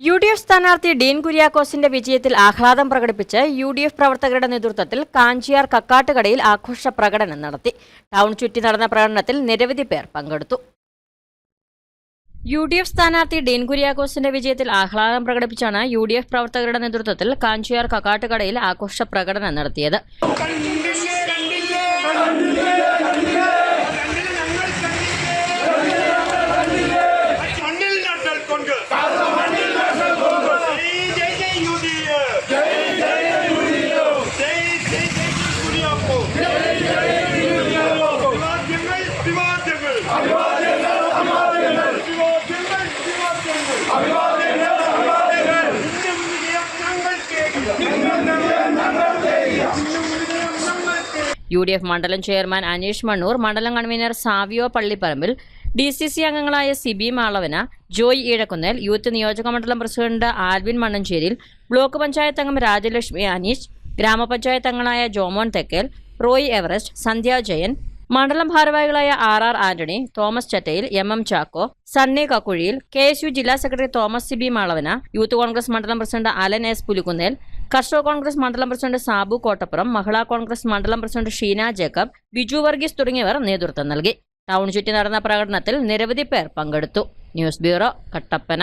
U D F സ്ഥാനാർത്ഥി ഡീൻ കുര്യാക്കോസിന്റെ വിജയത്തിൽ ആഹ്ലാദം പ്രകടിപ്പിച്ച് യു ഡി എഫ് പ്രവർത്തകരുടെ നേതൃത്വത്തിൽ കാഞ്ചിയാർ കക്കാട്ടുകടയിൽ ആഘോഷ പ്രകടനം നടത്തി. ടൗൺ ചുറ്റി നടന്ന പ്രകടനത്തിൽ നിരവധി പേർ പങ്കെടുത്തു. യു ഡി എഫ് സ്ഥാനാർത്ഥി ഡീൻ കുര്യാക്കോസിന്റെ വിജയത്തിൽ ആഹ്ലാദം പ്രകടിപ്പിച്ചാണ് യു ഡി എഫ് പ്രവർത്തകരുടെ നേതൃത്വത്തിൽ കാഞ്ചിയാർ കക്കാട്ടുകടയിൽ ആഘോഷ പ്രകടനം നടത്തിയത്. യു ഡി എഫ് മണ്ഡലം ചെയർമാൻ അനീഷ് മണ്ണൂർ മണ്ഡലം convener Savio Pallipparambil D C C അംഗങ്ങളായ സിബി മാളവന ജോയ് ഈഴക്കുന്നേൽ യൂത്ത് നിയോജക മണ്ഡലം president Alvin Mannancheril block panchayat അംഗം രാജലക്ഷ്മി അനീഷ് ഗ്രാമപഞ്ചായത്ത് അംഗങ്ങളായ ജോമോൻ തെക്കേൽ റോയ് എവറസ്റ്റ് സന്ധ്യ ജയൻ മണ്ഡലം ഭാരവാഹികളായ R R Antony Thomas Chattayil M M Chacko Sunny Kakkuzhiyil K S U ജില്ലാ secretary Thomas C B Malavana youth Congress മണ്ഡലം പ്രസിഡന്റ് അലൻ എസ് പുലിക്കുന്നേൽ കർഷക കോൺഗ്രസ് മണ്ഡലം പ്രസിഡന്റ് സാബു കോട്ടപ്പുറം മഹിളാ കോൺഗ്രസ് മണ്ഡലം പ്രസിഡന്റ് ഷീന ജേക്കബ് ബിജു വർഗീസ് തുടങ്ങിയവർ നേതൃത്വം നൽകി. ടൗൺ ചുറ്റി നടന്ന പ്രകടനത്തിൽ നിരവധി പേർ പങ്കെടുത്തു. News bureau Kattappana.